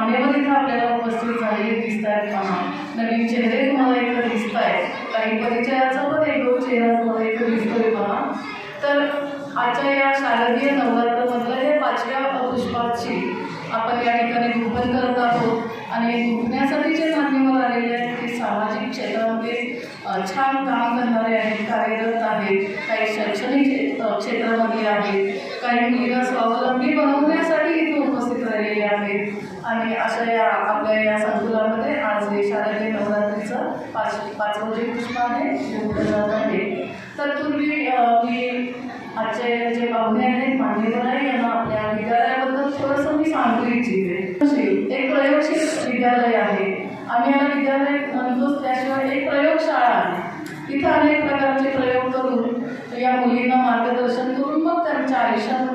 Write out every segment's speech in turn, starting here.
अनेक इथं आपल्याला उपस्थित झालेले दिसत आहेत पहा. नवीन चेहरे तुम्हाला इथं दिसत आहेत काही परिचयाचा पण एक दोन चेहरा तुम्हाला इथं दिसतोय पहा. तर आजच्या या शारदीय नवरात्रमधलं हे पाचव्या पुष्पाची आपण या ठिकाणी रोपण करत आहोत. आणि रोपण्यासाठी जे माध्यमं आलेले आहेत. ते सामाजिक क्षेत्रामध्ये छान काम करणारे आहेत कार्यरत आहेत. काही शैक्षणिक क्षेत्रामध्ये आहेत. काही मुलीला स्वावलंबी बनवण्यासाठी इथे उपस्थित राहिलेले आहेत आणि अशा या आपल्या या संकुलामध्ये आज हे शारदीय नवरात्रीचं पाच पाचवं जे पुष्प आहे ते जात आहे. तर तुम्ही मी आजचे जे पाहुणे आहेत मान्यवर आहे यांना आपल्या विद्यालयाबद्दल थोडंसं मी सांगू इच्छिते. म्हणजे एक प्रयोगशील विद्यालय आहे. आम्ही याला विद्यालय म्हणतोच त्याशिवाय एक प्रयोगशाळा आहे. तिथं अनेक प्रकारचे प्रयोग करून या मुलींना मार्गदर्शन करून मग त्यांच्या आयुष्यात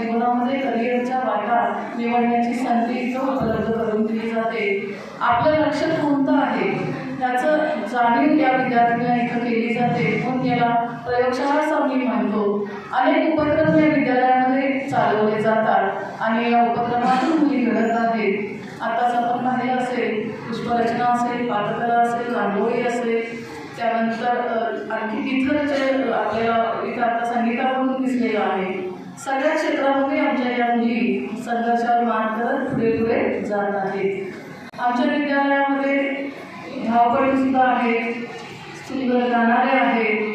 जीवनामध्ये करिअरच्या वाटा निवडण्याची संधी इथं उपलब्ध करून दिली जाते. आपलं लक्ष कोणतं आहे? त्याचं जाणीव या विद्यार्थ्यांना इथं केली जाते. म्हणून याला प्रयोगशाळा असं म्हणतो. अनेक उपक्रम या विद्यालयामध्ये चालवले जातात आणि या उपक्रमातून मुली घडत आहेत. आताच आपण पाहिलं असेल पुष्परचना असेल पाककला असेल रांगोळी असेल. त्यानंतर आणखी इतर जे आपल्याला इथं आता संगीताकडून दिसलेलं आहे. सगळ्या क्षेत्रामध्ये आमच्या या मुली संघर्षावर मात करत पुढे पुढे जात आहेत. आमच्या विद्यालयामध्ये धावपटू सुद्धा आहेत सुंदर गाणारे आहेत.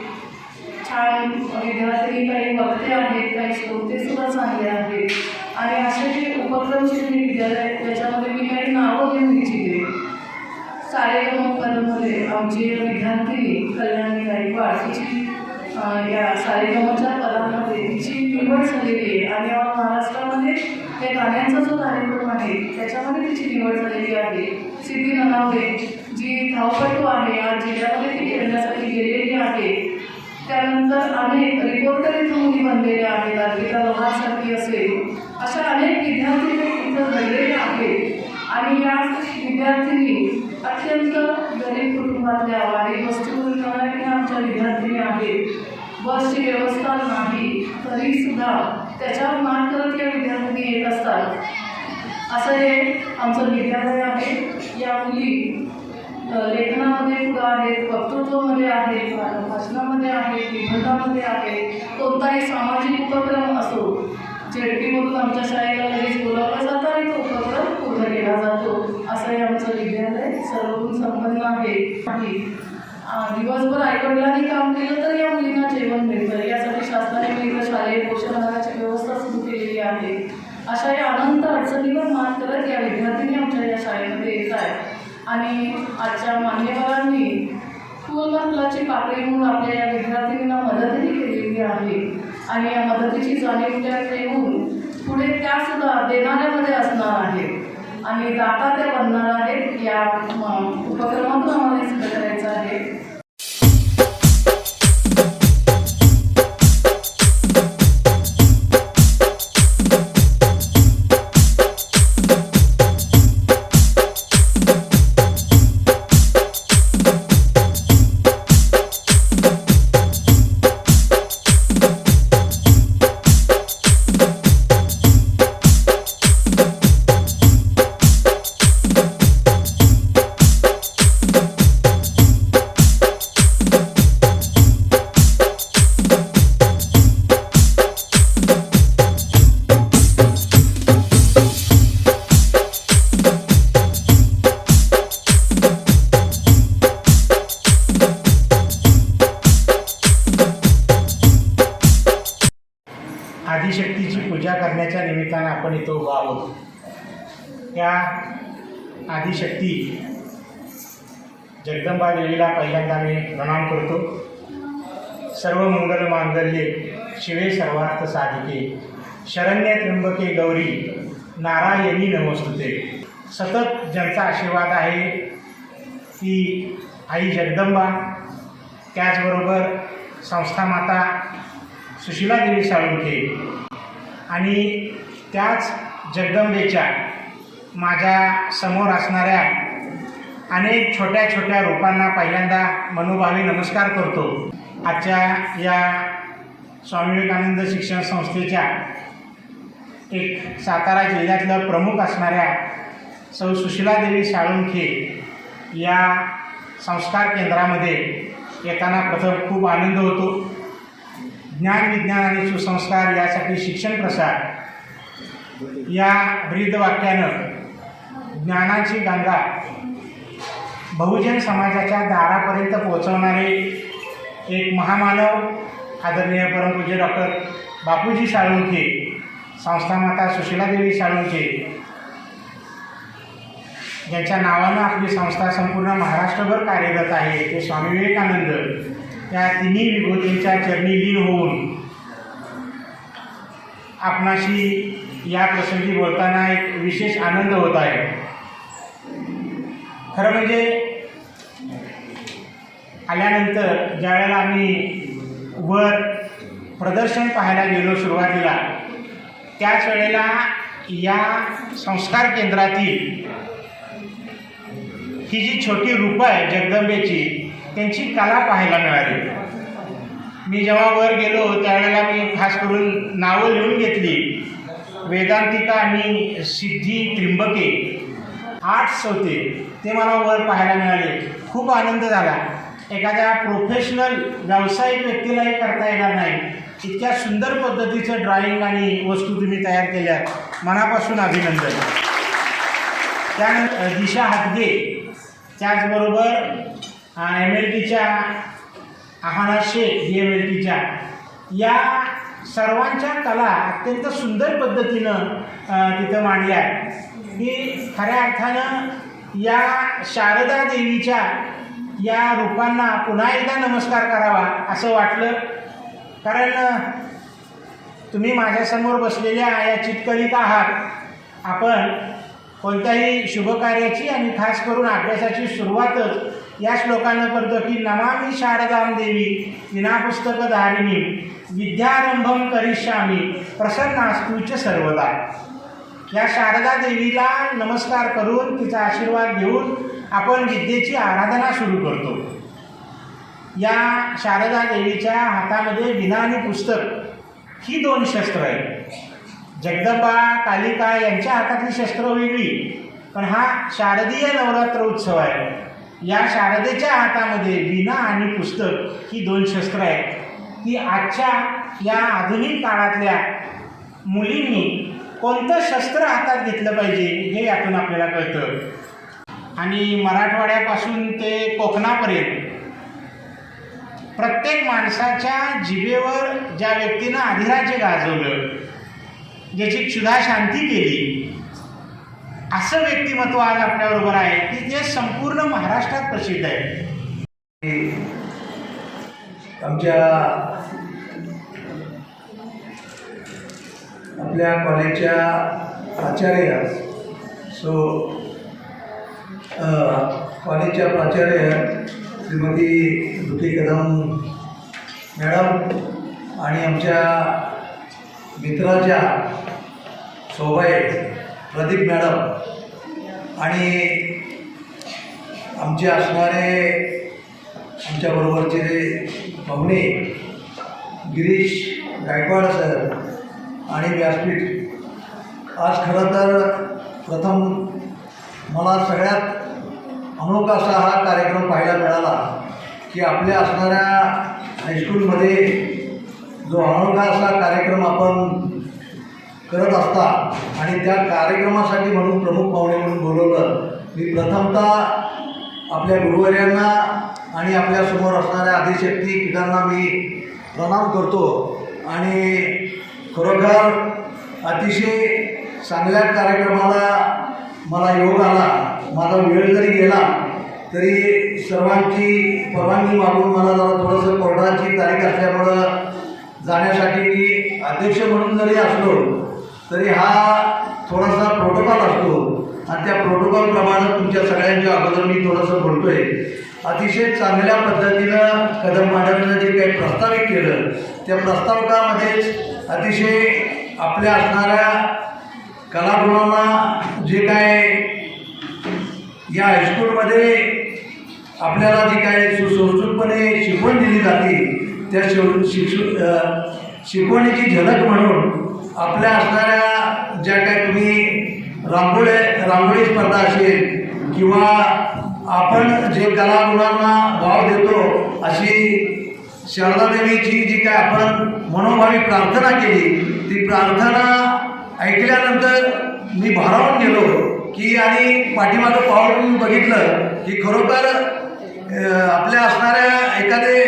छान विद्यार्थी काही वक्ते आहेत काही श्रोते सुद्धा चांगले आहेत. आणि असे जे उपक्रम जे विद्यालय त्याच्यामध्ये मी काही नावं घेऊन इच्छिते. सारेगममध्ये आमची विद्यार्थी कल्याणी गायकवाड तिची या कार्यक्रमाच्या पदामध्ये तिची निवड झालेली आहे. आणि महाराष्ट्रामध्ये या गाण्यांचा जो कार्यक्रम आहे त्याच्यामध्ये तिची निवड झालेली आहे. सिद्धी ननावडे जी धावपटू आहे आज जिल्ह्यामध्ये ती खेळण्यासाठी गेलेली आहे त्यानंतर अनेक रिपोर्टर इथं मुली बनलेल्या आहेत अर्पिता लोहारसारखी असेल. अशा अनेक विद्यार्थी इथं घडलेले आहेत. आणि या विद्यार्थिनी अत्यंत गरीब कुटुंबातल्या वारी वस्तू आमच्या विद्यार्थिनी आहेत. बसची व्यवस्था नाही तरी सुद्धा त्याच्यावर मात करत या विद्यार्थ्यांनी येत असतात. असं हे आमचं विद्यालय आहे. या मुली लेखनामध्ये पुढं आहेत वक्तृत्वामध्ये आहेत भाषणामध्ये आहेत निबंधामध्ये आहेत. कोणताही सामाजिक उपक्रम असो झेडपीमधून आमच्या शाळेला लगेच बोलावलं जातं आणि तो उपक्रम पूर्ण केला जातो. असं हे आमचं विद्यालय सर्व संपन्न आहे. आहे. दिवसभर आईवडिलांनी काम केलं तर या मुलींना जेवण मिळतं. यासाठी शासनाने मिळतं शालेय पोषण आहाराची व्यवस्था सुरू केलेली आहे. अशा या अनंत अडचणीवर मात करत या विद्यार्थ्यांनी आमच्या या शाळेमध्ये येत आहे आणि आजच्या मान्यवरांनी पूर्ण फुलाची पाकळी म्हणून आपल्या या विद्यार्थिनींना मदतही केलेली आहे. आणि या मदतीची जाणीव त्या ठेवून पुढे त्या सुद्धा देणाऱ्यामध्ये असणार आहेत. आणि दाता त्या बनणार आहेत. या उपक्रमातून आम्हाला हे प्रणाम करतो. सर्व मंगल मांगल्ये शिवे सर्वार्थ साधिके. शरण्य त्र्यंबके गौरी नारायणी नमस्तुते. सतत ज्यांचा आशीर्वाद आहे ती आई जगदंबा त्याचबरोबर संस्था माता सुशीलादेवी साळुंखे आणि त्याच जगदंबेच्या माझ्यासमोर असणाऱ्या अनेक छोट्या छोट्या रोपांना पहिल्यांदा मनोभावी नमस्कार करतो. आजच्या या स्वामी विवेकानंद शिक्षण संस्थेच्या एक सातारा जिल्ह्यातलं प्रमुख असणाऱ्या सौ सुशिलादेवी साळुंखे या संस्कार केंद्रामध्ये येताना प्रथम खूप आनंद होतो. ज्ञान विज्ञान आणि सुसंस्कार यासाठी शिक्षण प्रसार. या ब्रीद वाक्यानं ज्ञानाची गंगा बहुजन समाजाच्या दारापर्यंत पोहोचवणारे एक महामानव आदरणीय परमपूज्य डॉक्टर बापूजी साळुंखे संस्था माता साळुंखे ज्यांच्या नावानं आपली संस्था संपूर्ण महाराष्ट्रभर कार्यरत आहे ते स्वामी विवेकानंद. या तिन्ही विभूतींच्या चरणी लीन होऊन आपणाशी या प्रसंगी बोलताना एक विशेष आनंद होत आहे. खरं म्हणजे आल्यानंतर ज्यावेळेला आम्ही वर प्रदर्शन पाहायला गेलो सुरुवातीला त्याच वेळेला या संस्कार केंद्रातील ही जी छोटी रूपं आहे जगदंबेची त्यांची कला पाहायला मिळाली. मी जेव्हा वर गेलो त्यावेळेला मी खास करून नावं लिहून घेतली. वेदांतिका आणि सिद्धी त्रिंबके. आठ सोते. ते मला वर पाहायला मिळाले. खूप आनंद झाला. एखाद्या प्रोफेशनल व्यावसायिक व्यक्तीलाही करता येणार नाही. इतक्या सुंदर पद्धतीचं ड्रॉइंग आणि वस्तू तुम्ही तयार केल्या. मनापासून अभिनंदन. त्यानंतर दिशा हातगे. त्याचबरोबर एम एल टीच्या Aahana Shaikh D M L टीच्या या सर्वांच्या कला अत्यंत सुंदर पद्धतीनं तिथं मांडल्या की खऱ्या अर्थानं या शारदा देवीच्या या रूपांना पुन्हा एकदा नमस्कार करावा असं वाटलं. कारण तुम्ही माझ्यासमोर बसलेल्या या चितकरीत आहात. आपण कोणत्याही शुभकार्याची आणि खास करून अभ्यासाची सुरुवातच या श्लोकानं करतो की नमामी शारदाम देवी विनापुस्तक धारिणी विद्यारंभम करिष्यामी प्रसन्नास्तूच सर्वदा. या शारदा देवीला नमस्कार करून तिचा आशीर्वाद घेऊन आपण विद्येची आराधना सुरू करतो. या शारदा देवीच्या हातामध्ये विना आणि पुस्तक ही दोन शस्त्र आहेत. जगदंबा कालिका यांच्या हातातली शस्त्र वेगळी पण हा शारदीय नवरात्र उत्सव आहे. या शारदेच्या हातामध्ये विना आणि पुस्तक ही दोन शस्त्र आहेत. ती आजच्या या आधुनिक काळातल्या मुलींनी कोणतं शस्त्र हातात घेतलं पाहिजे हे यातून आपल्याला कळतं. आणि मराठवाड्यापासून ते कोकणापर्यंत प्रत्येक माणसाच्या जिभेवर ज्या व्यक्तीनं अधिराज्य गाजवलं ज्याची क्षुधा शांती केली असं व्यक्तिमत्व आज आपल्याबरोबर आहे की जे संपूर्ण महाराष्ट्रात प्रसिद्ध आहे. आमच्या आपल्या कॉलेजच्या प्राचार्य. सो कॉलेजच्या प्राचार्य श्रीमती दुती कदम मॅडम आणि आमच्या मित्राच्या सोबाई प्रदीप मॅडम आणि आमचे असणारे आमच्याबरोबरचे पाहुणे गिरीश गायकवाड सर आणि व्यासपीठ. आज खरं तर प्रथम मला सगळ्यात अनोखा असा हा कार्यक्रम पाहायला मिळाला की आपल्या असणाऱ्या हायस्कूलमध्ये जो अनोखा असा कार्यक्रम आपण करत असता आणि त्या कार्यक्रमासाठी म्हणून प्रमुख पाहुणे म्हणून बोलवलं मी प्रथमतः आपल्या गुरुवर्यांना आणि आपल्यासमोर असणाऱ्या आदिशक्ती पितांना मी प्रणाम करतो आणि खरोखर अतिशय चांगल्या कार्यक्रमाला मला योग आला. माझा वेळ जरी गेला तरी सर्वांची परवानगी मागून मला जरा थोडंसं कोर्टाची तारीख असल्यामुळं जाण्यासाठी मी अध्यक्ष म्हणून जरी असलो तरी हा थोडासा प्रोटोकॉल असतो. आणि त्या प्रोटोकॉलप्रमाणे तुमच्या सगळ्यांच्या अगोदर मी थोडंसं बोलतोय. अतिशय चांगल्या पद्धतीनं कदम मॅडमनं जे काही प्रस्तावित केलं त्या प्रस्तावकामध्येच अतिशय आपल्या असणाऱ्या कलागुणांना जे काय या हायस्कूलमध्ये आपल्याला जी काय सुसंस्कृतपणे शिकवण दिली जाते त्या शिव शिक्षु शिकवणीची झलक म्हणून आपल्या असणाऱ्या ज्या काय तुम्ही रांगोळी रांगोळी स्पर्धा असेल किंवा आपण जे कलागुणांना वाव देतो अशी शारदादेवीची जी काय आपण मनोभावी प्रार्थना केली ती प्रार्थना ऐकल्यानंतर मी भारावून गेलो की आणि पाठीमागं पाहून बघितलं की खरोखर आपल्या असणाऱ्या एखादे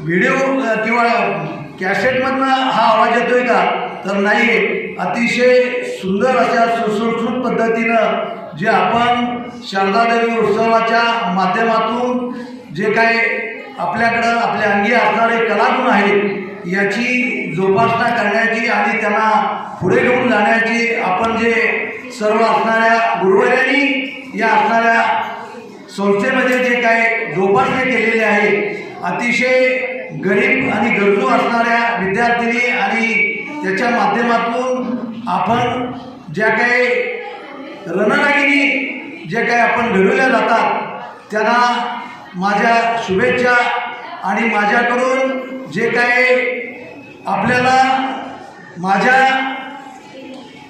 व्हिडिओ किंवा कॅसेटमधनं हा आवाज येतोय का? तर नाही अतिशय सुंदर अशा सुसंस्कृत पद्धतीनं जे आपण शारदादेवी उत्सवाच्या माध्यमातून जे काय आपल्याकडं आपल्या अंगी असणारे कलागुण आहेत याची जोपासना करण्याची आणि त्यांना पुढे घेऊन जाण्याची आपण जे सर्व असणाऱ्या गुरुवर्यांनी या असणाऱ्या संस्थेमध्ये जे काय जोपासने केलेले आहे अतिशय गरीब आणि गरजू असणाऱ्या विद्यार्थिनी आणि त्याच्या माध्यमातून आपण ज्या काही रणरागिणी जे काही आपण घडवल्या जातात त्यांना माझ्या शुभेच्छा आणि माझ्याकडून जे काही आपल्याला माझ्या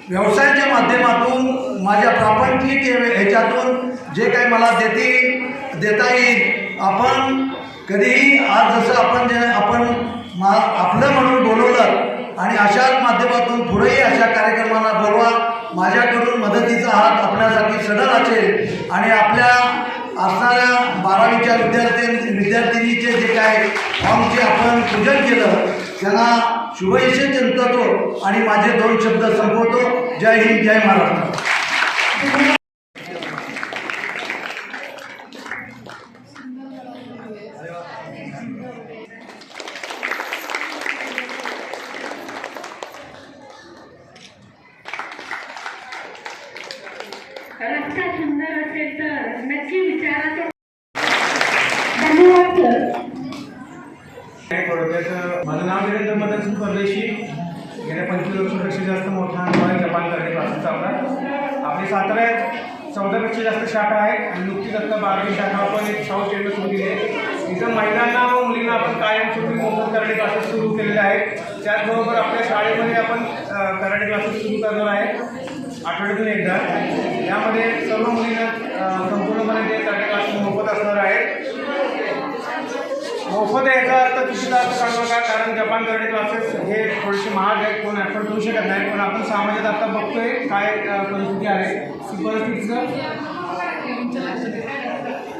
व्यवसायाच्या माध्यमातून माझ्या प्रापंचिक हे- ह्याच्यातून जे काही मला देती देता येईल आपण कधीही आज जसं आपण जे आपण मा आपलं म्हणून बोलवलं आणि अशाच माध्यमातून पुढेही अशा कार्यक्रमांना बोलवा. माझ्याकडून मदतीचा हात आपल्यासाठी सडल असेल आणि आपल्या असणाऱ्या बारावीच्या विद्यार्थ्यांचे विद्यार्थिनीचे जे काय फॉर्मचे आपण पूजन केलं त्यांना शुभेच्छा चिंततो आणि माझे दोन शब्द संपवतो. जय हिंद जय महाराष्ट्र. माझं नाव वीरेंद्र मदन परदेशी. गेल्या पंचवीस वर्षापेक्षा जास्त मोठा अनुभव जपान करणे क्लासेसचा आपला आपली साताऱ्यात चौदापेक्षा जास्त शाखा आहेत आणि नुकतीच आता बारावी शाखा आपण एक साऊथ स्टेटला होती केली आहे. इथं महिलांना व मुलींना आपण कायमस्वरूपी मोफत कराटे क्लासेस सुरू केलेले आहेत. त्याचबरोबर आपल्या शाळेमध्ये आपण अ, कराटे क्लासेस सुरू करणार आहे. आठवड्यातून एकदा. यामध्ये सर्व मुलींना संपूर्णपणे ते कराटे क्लासेस मोफत असणार आहेत. मोफत यायचा अर्थ चुकीचा अर्थ काढू नका कारण जपान करणे क्लासेस हे थोडेसे महाग आहेत कोण ॲफोर्ड करू शकत नाही. पण आपण समाजात आता बघतोय काय परिस्थिती आहे. ती परिस्थितीचं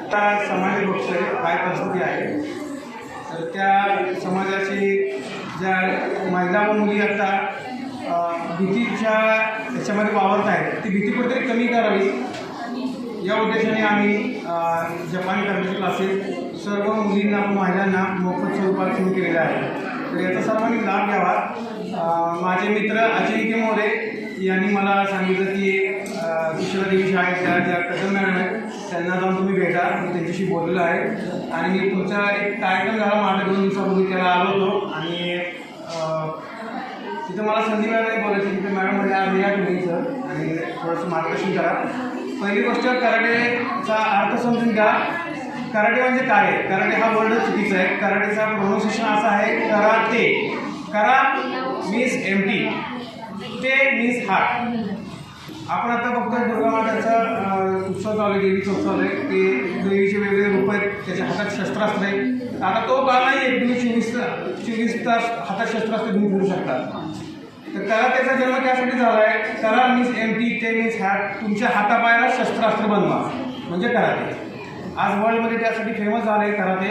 आता समाज बघतोय काय परिस्थिती आहे तर त्या समाजाची ज्या महिला व मुली आता भीतीच्या याच्यामध्ये वावरत आहेत ती भीती कुठेतरी कमी करावी. या उद्देशाने आम्ही जपानी जपान करण्याचे क्लासेस सर्व मुलींना व महिलांना मोफत स्वरूपात सुरू केलेले आहे तर याचा सर्वांनी लाभ घ्यावा. माझे मित्र अजिंक्य मोरे यांनी मला सांगितलं की अ, शाळेत देवी ज्या कदम मॅडम आहेत त्यांना जाऊन तुम्ही भेटा. मी त्यांच्याशी बोललेलो आहे. आणि मी तुमचा एक कार्यक्रम झाला माझ्या दोन दिवसापूर्वी त्याला आलो होतो. आणि तिथं मला संधी मिळाली बोलायची. तिथे मॅडम म्हणजे आम्ही या तुम्ही सर आणि थोडंसं मार्गदर्शन करा. पहिली गोष्ट कराटेचा अर्थ समजून घ्या. कराटे म्हणजे काय? आहे कराटे हा वर्ड चुकीचा आहे. कराटेचा प्रोनाउन्सिएशन असा आहे कराटे. करा मीन्स एम टी ते मीन्स हार्ट आपण आता बघतोय दुर्गा माताचा उत्सव चालू आहे देवीचा उत्सव आहे. ते देवीचे वेगवेगळे रूप आहेत त्याच्या हातात शस्त्रास्त्र आहे आता तो काळ नाही आहे तुम्ही चोवीस चोवीस तास हातात शस्त्रास्त्र घेऊन फिरू शकता. तर कराटेचा जन्म त्यासाठी झाला आहे करा मीन्स एम टी ते मीन्स हॅट तुमच्या हातापायाला शस्त्रास्त्र बनवा. म्हणजे कराटे. आज वर्ल्डमध्ये त्यासाठी फेमस झालं आहे कराटे.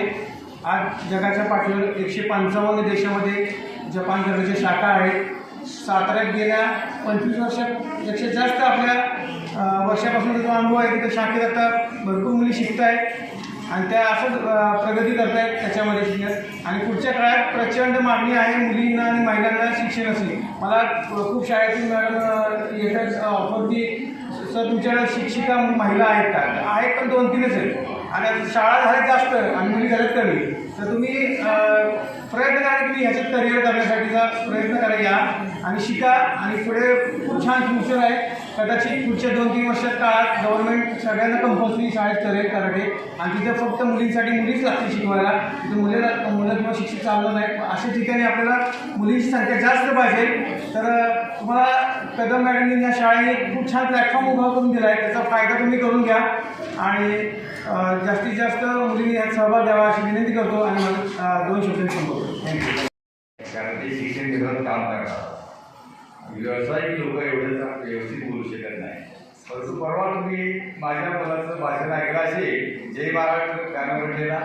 आज जगाच्या पाठीवर एकशे पंचावन्न देशामध्ये जपान कराटेच्या शाखा आहेत. साताऱ्यात गेल्या पंचवीस वर्षापेक्षा जास्त आपल्या वर्षापासून जो अनुभव आहे. तिथं शाखेत आता भरपूर मुली शिकत आहेत आणि त्या असंच प्रगती करत आहेत त्याच्यामध्ये शिकण्यात आणि पुढच्या काळात प्रचंड मागणी आहे मुलींना आणि महिलांना शिक्षणाची मला खूप शाळेतून मॅडम येतात ऑफर की सर तुमच्याकडे शिक्षिका महिला आहेत का? आहेत पण दोन तीनच आहेत. आणि शाळा झाल्यात जास्त आणि मुली झाल्यात कमी तर तुम्ही प्रयत्न करा की तुम्ही ह्याच्यात करिअर करण्यासाठीचा प्रयत्न करा या आणि शिका आणि पुढे खूप छान फ्युचर आहे. कदाचित पुढच्या दोन तीन वर्षात काळात गव्हर्नमेंट सगळ्यांना कंपल्सरी शाळेत करेल कराटे आणि तिथे फक्त मुलींसाठी मुलीच लागते शिकवायला. तिथे मुलीला मुलं किंवा शिक्षक चाललं नाही. अशा ठिकाणी आपल्याला मुलींची संख्या जास्त पाहिजे. तर तुम्हाला कदम मॅडमनी या शाळेने खूप छान प्लॅटफॉर्म उभा करून दिला आहे त्याचा फायदा तुम्ही करून घ्या. आणि जास्तीत जास्त मुलींनी यात सहभाग द्यावा अशी विनंती करतो आणि दोन शब्द संपवतो. थँक्यू कारण ते शिक्षण घेऊन काम करतात. व्यावसायिक लोक एवढे व्यवस्थित बोलू शकत नाही. परंतु परवा तुम्ही माझ्या मुलाचं भाषण ऐकलं असेल जय महाराष्ट्र गाणं म्हणलेला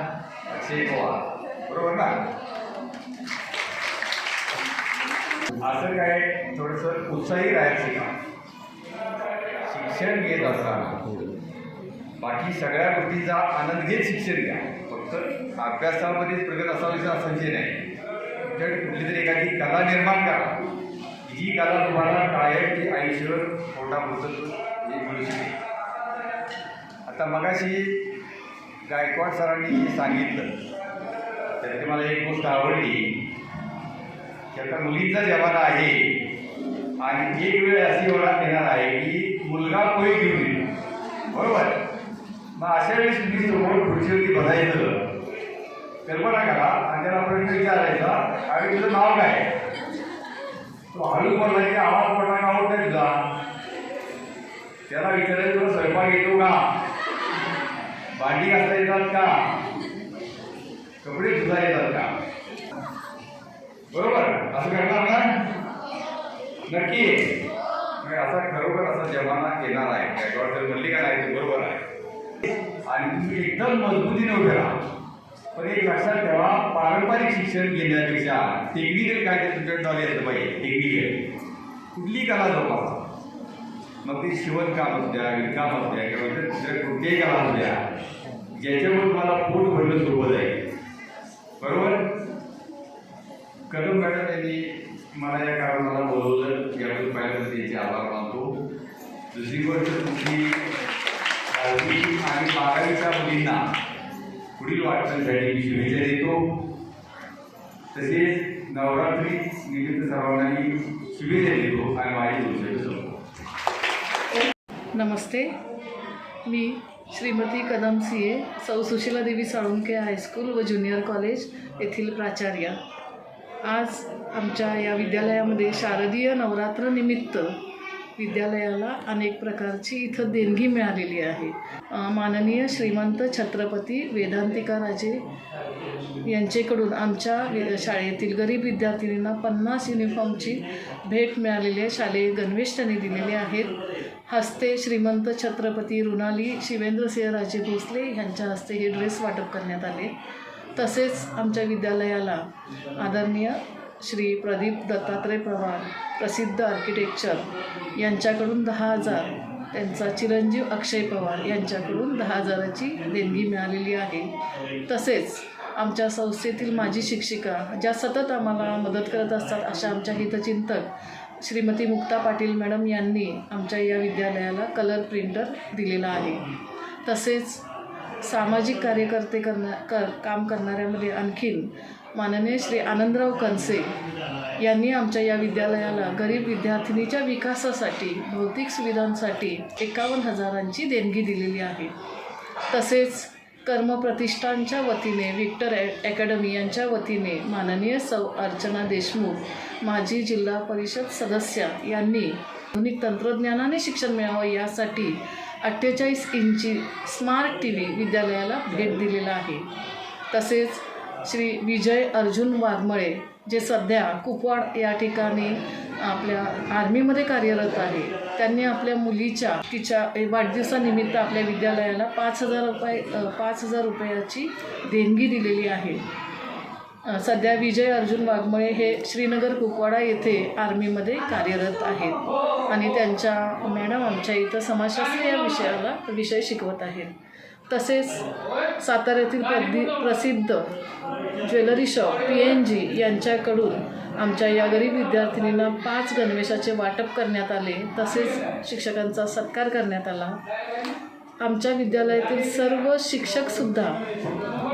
अक्षय पवार. बरोबर ना? असं काय थोडंसं उत्साही राहायचं शिका शिक्षण घेत असताना. बाकी सगळ्या गोष्टींचा आनंद घेत शिक्षण घ्या. फक्त अभ्यासामध्येच प्रगत असावीचं संशय नाही. तर कुठली तरी एखादी कला निर्माण करा. जी कला तुम्हाला कायमची आयुष्यभर मोठा मोठं हे मिळू शकेल. आता मगाशी गायकवाड सरांनी जे सांगितलं त्याची मला एक गोष्ट आवडली. की आता मुलींचा जमाना आहे आणि एक वेळ अशी ओळख येणार आहे की मुलगा पोहे घेऊन येईल. बरोबर? मग अशा वेळेस तुम्ही समोर खुर्चीवरती बसायचं कल्पना करा आणि त्याला प्रश्न विचारायचा. आणि तुझं नाव काय? तो हळू पडला की आवाज पडला हो, का आवडता तुझा? त्याला विचारायचं तुला स्वयंपाक येतो का? भांडी घासता येतात का? कपडे धुता येतात का? बरोबर? असं करणार ना? नक्की? मग असा खरोखर असा जमाना येणार आहे. काय म्हणली का नाही बरोबर आहे. आणि तुम्ही एकदम मजबूतीने उभे राहा. पण एक लक्षात ठेवा पारंपरिक शिक्षण घेण्यापेक्षा टेक्निकल काय ते तुमच्या नॉलेज असलं पाहिजे टेक्निकल. कुठली कला जोपासा? मग ते शिवणकाम असू द्या विणकाम असू द्या किंवा इतर दुसऱ्या कुठल्याही कला असू द्या ज्याच्यामुळे तुम्हाला पोट भरणं सोपं जाईल. बरोबर? कदम मॅडम यांनी मला या कारणाला बोलवलं यावेळी पहिल्यांदा त्यांचे आभार मानतो. दुसरी गोष्ट तुमची दहावी आणि बारावीच्या मुलींना पुढील वाटचालीसाठी मी शुभेच्छा देतो. तसेच नवरात्री निमित्त सर्वांनाही शुभेच्छा देतो आणि माझी दोन नमस्ते. मी Shrimati Kadam C A Sau Sushila Devi Salunke high school व ज्युनियर कॉलेज येथील प्राचार्य. आज आमच्या या विद्यालयामध्ये शारदीय नवरात्र निमित्त विद्यालयाला अनेक प्रकारची इथं देणगी मिळालेली आहे. माननीय श्रीमंत छत्रपती वेदांतिका राजे यांचेकडून आमच्या शाळेतील गरीब विद्यार्थिनींना पन्नास युनिफॉर्मची भेट मिळालेली आहे. शालेय गणवेश त्यांनी दिलेले आहेत. हस्ते श्रीमंत छत्रपती रुणाली शिवेंद्रसिंह राजे भोसले यांच्या हस्ते हे ड्रेस वाटप करण्यात आले. तसेच आमच्या विद्यालयाला आदरणीय श्री प्रदीप दत्तात्रय पवार प्रसिद्ध आर्किटेक्चर यांच्याकडून दहा हजार त्यांचा चिरंजीव अक्षय पवार यांच्याकडून दहा हजाराची देणगी मिळालेली आहे. तसेच आमच्या संस्थेतील माजी शिक्षिका ज्या सतत आम्हाला मदत करत असतात अशा आमच्या हितचिंतक श्रीमती मुक्ता पाटील मॅडम यांनी आमच्या या विद्यालयाला कलर प्रिंटर दिलेला आहे. तसेच सामाजिक कार्यकर्ते करण्या कर काम करणाऱ्यामध्ये आणखीन माननीय श्री आनंदराव कनसे यांनी आमच्या या विद्यालयाला गरीब विद्यार्थिनीच्या विकासासाठी भौतिक सुविधांसाठी एकावन्न हजारांची देणगी दिलेली आहे. तसेच कर्मप्रतिष्ठानच्या वतीने विक्टर ॲ अकॅडमी यांच्या वतीने माननीय सौ अर्चना देशमुख माजी जिल्हा परिषद सदस्य यांनी आधुनिक तंत्रज्ञानाने शिक्षण मिळावं यासाठी अठ्ठेचाळीस इंची स्मार्ट टी व्ही विद्यालयाला भेट दिलेला आहे. तसेच श्री विजय अर्जुन वाघमळे जे सध्या कुपवाड या ठिकाणी आपल्या आर्मीमध्ये कार्यरत आहे. त्यांनी आपल्या मुलीच्या तिच्या वाढदिवसानिमित्त आपल्या विद्यालयाला पाच हजार रुपये पाच हजार रुपयाची देणगी दिलेली आहे. सध्या विजय अर्जुन वाघमळे हे श्रीनगर कुपवाडा येथे आर्मीमध्ये कार्यरत आहेत आणि त्यांच्या मॅडम आमच्या इथं समाजशास्त्र या विषयाला विषय शिकवत आहेत. तसेच साताऱ्यातील प्रदि प्रसिद्ध jewellery shop P N G यांच्याकडून आमच्या या गरीब विद्यार्थिनींना पाच गणवेशाचे वाटप करण्यात आले. तसेच शिक्षकांचा सत्कार करण्यात आला. आमच्या विद्यालयातील सर्व शिक्षकसुद्धा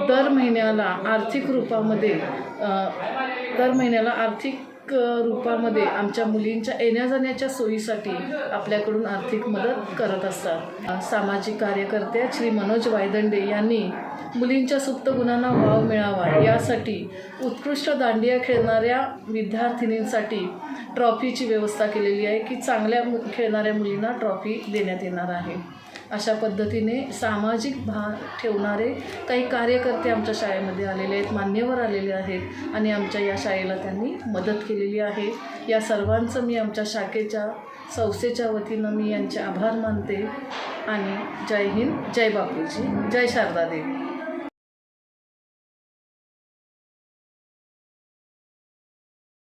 दर महिन्याला आर्थिक रूपामध्ये दर महिन्याला आर्थिक रूपामध्ये आमच्या मुलींच्या येण्या जाण्याच्या सोयीसाठी आपल्याकडून आर्थिक मदत करत असतात. सामाजिक कार्यकर्ते श्री मनोज वायदंडे यांनी मुलींच्या सुप्त गुणांना वाव मिळावा यासाठी उत्कृष्ट दांडिया खेळणाऱ्या विद्यार्थिनींसाठी ट्रॉफीची व्यवस्था केलेली आहे की चांगल्या मु- खेळणाऱ्या मुलींना ट्रॉफी देण्यात येणार आहे. अशा पद्धतीने सामाजिक भान ठेवणारे काही कार्यकर्ते आमच्या शाळेमध्ये आलेले आहेत मान्यवर आलेले आहेत आणि आमच्या या शाळेला त्यांनी मदत केलेली आहे. या सर्वांचं मी आमच्या शाखेच्या संस्थेच्या वतीनं मी यांचे आभार मानते आणि जय हिंद जय बापूजी जय शारदा देवी.